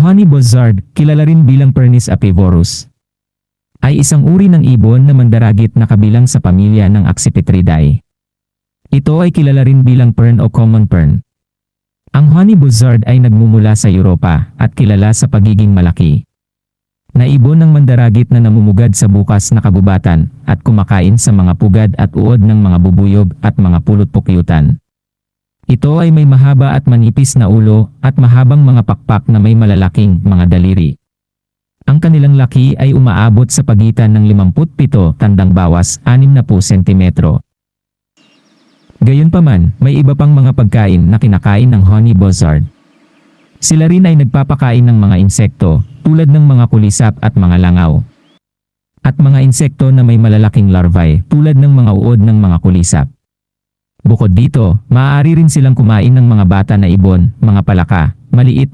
honey buzzard, kilala rin bilang Pernis apivorus, ay isang uri ng ibon na mandaragit na kabilang sa pamilya ng Accipitridae. Ito ay kilala rin bilang fern o common fern. Ang honey buzzard ay nagmumula sa Europa at kilala sa pagiging malaki. Na ibon ng mandaragit na namumugad sa bukas na kagubatan at kumakain sa mga pugad at uod ng mga bubuyog at mga pulot-pukyutan. Ito ay may mahaba at manipis na ulo at mahabang mga pakpak na may malalaking mga daliri. Ang kanilang laki ay umaabot sa pagitan ng 57 tandang bawas 60 sentimetro. Gayunpaman, may iba pang mga pagkain na kinakain ng honey buzzard. Sila rin ay nagpapakain ng mga insekto tulad ng mga kulisap at mga langaw. At mga insekto na may malalaking larvae tulad ng mga uod ng mga kulisap. Bukod dito, maaari rin silang kumain ng mga bata na ibon, mga palaka, maliit